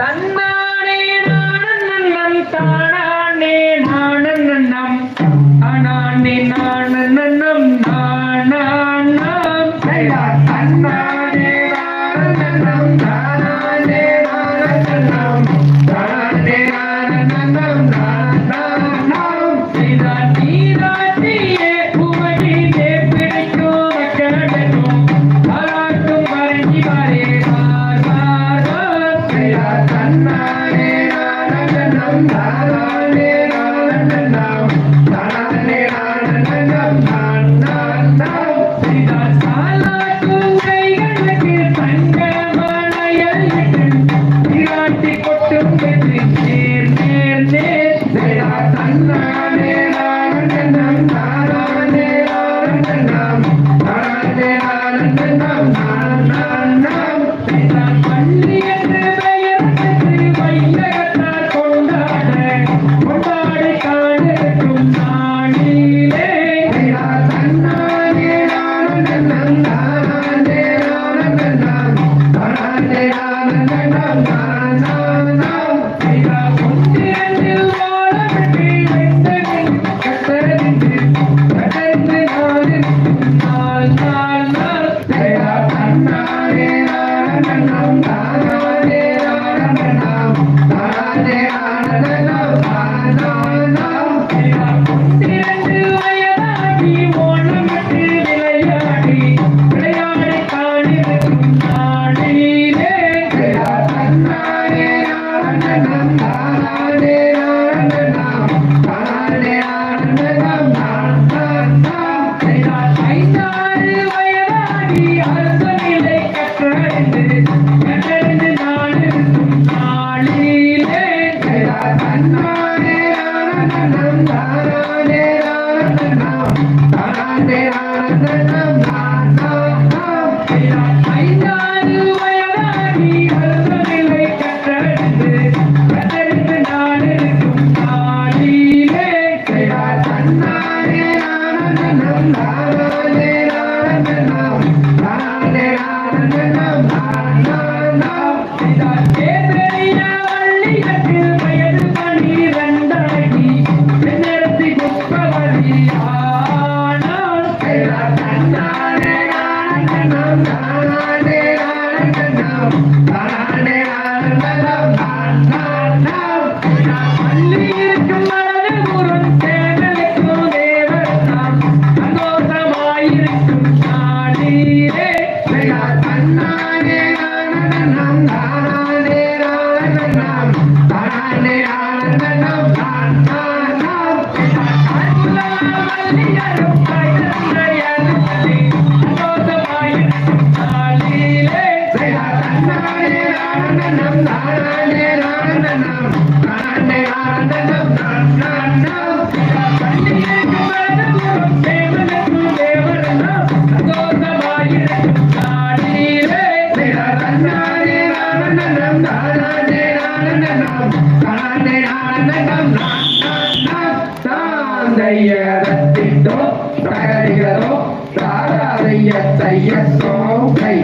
தன்னானே நானன்னம் தானானே நானன்னம் அனானே நானன்னம் நானானாம் தன்னானே நானன்னம் தானானே நானன்னம் தானானே நானன்னம் நானானாம் இதா நீராட்டியே உமடி தேப்பிடிக்கும் மக்கள் அடக்கும். அலாட்டும் மறைஞ்சி Thank you. ఉదయరత్తితో సకలిగతో సారాదయ్య సయ్య సోకై